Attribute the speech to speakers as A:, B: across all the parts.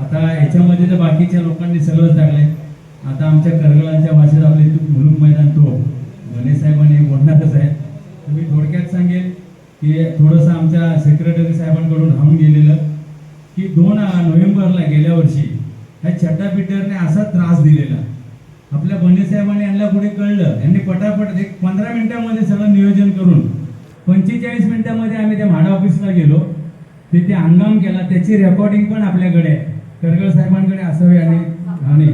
A: आता याच्यामध्ये तर बाकीच्या लोकांनी सगळंच टाकलंय. आता आमच्या करगळांच्या भाषेत आपले तू मुलुक मैदान तो. गणेश साहेबांनी बोलणारच आहे. तर मी थोडक्यात सांगेन की थोडंसं आमच्या सेक्रेटरी साहेबांकडून राहून गेलेलं की दोन नोव्हेंबरला गेल्या वर्षी ह्या चट्टापीटरने असा त्रास दिलेला. आपल्या बने साहेबांनी यांना पुढे कळलं. यांनी पटापट एक पंधरा मिनिटामध्ये सगळं नियोजन करून पंचेचाळीस मिनिटामध्ये आम्ही त्या म्हाडा ऑफिसला गेलो. तिथे हंगाम केला. त्याची रेकॉर्डिंग पण आपल्याकडे आहे. करगळ साहेबांकडे असावे आणि आणि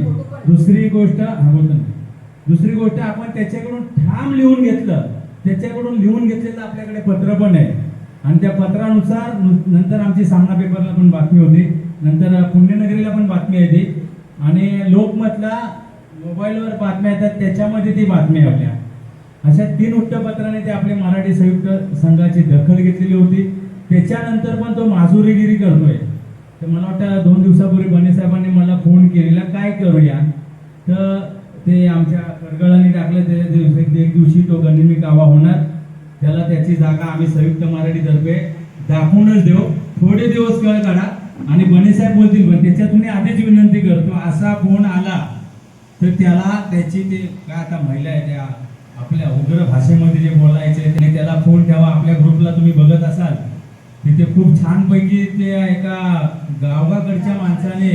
A: दुसरी गोष्ट हा बोलतो दुसरी गोष्ट आपण त्याच्याकडून ठाम लिहून घेतलं. त्याच्याकडून लिहून घेतलेलं आपल्याकडे पत्र पण आहे. आणि त्या पत्रानुसार नंतर आमची सामना पेपरला पण बातमी होती. नंतर पुण्यनगरीला पण बातमी येते आणि लोकमतला मोबाईलवर बातम्या येतात त्याच्यामध्ये ती बातमी आपल्या. अशा तीन वृत्तपत्राने ते आपले मराठी संयुक्त संघाची दखल घेतलेली होती. त्याच्यानंतर पण तो माजुरीगिरी करतोय. तर मला वाटतं दोन दिवसापूर्वी बने साहेबांनी मला फोन केलेला काय करूया? तर ते आमच्या करगळाने टाकलं ते दिवशी एक दिवशी तो गणिमी कावा होणार. त्याला त्याची जागा आम्ही संयुक्त मराठीतर्फे दाखवूनच देऊ. थोडे दिवस कळ काढा. आणि बने साहेब बोलतील पण त्याच्यातून आधीच विनंती करतो असा फोन आला तर त्याला त्याची ते काय आता महिला आहे त्या आपल्या उग्र भाषेमध्ये जे बोलायचे त्याने त्याला फोन ठेवा. आपल्या ग्रुपला तुम्ही बघत असाल तिथे खूप छानपैकी ते एका गावाकडच्या माणसाने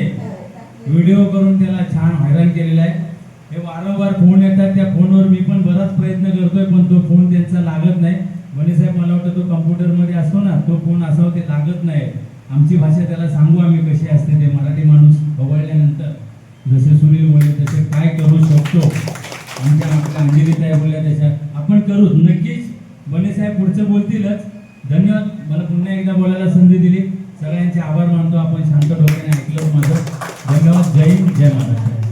A: व्हिडिओ करून त्याला छान हैराण केलेला आहे. हे वारंवार फोन येतात त्या फोनवर मी पण बराच प्रयत्न करतोय पण तो फोन त्यांचा लागत नाही. बने साहेब मला वाटतं तो कम्प्युटरमध्ये असतो ना तो फोन असावा ते लागत नाही. आमची भाषा त्याला सांगू आम्ही कशी असते ते मराठी माणूस खवळल्यानंतर जसे सुनील बोलले तसे काय करू शकतो? आमच्या आपल्या अंजली ताई बोलल्या त्याच्या आपण करू नक्कीच. बने साहेब पुढचं बोलतीलच. धन्यवाद. मला पुन्हा एकदा बोलायला संधी दिली. सगळ्यांचे आभार मानतो. आपण शांत डोक्याने ऐकलं माझं. धन्यवाद. जय हिंद जय महाराज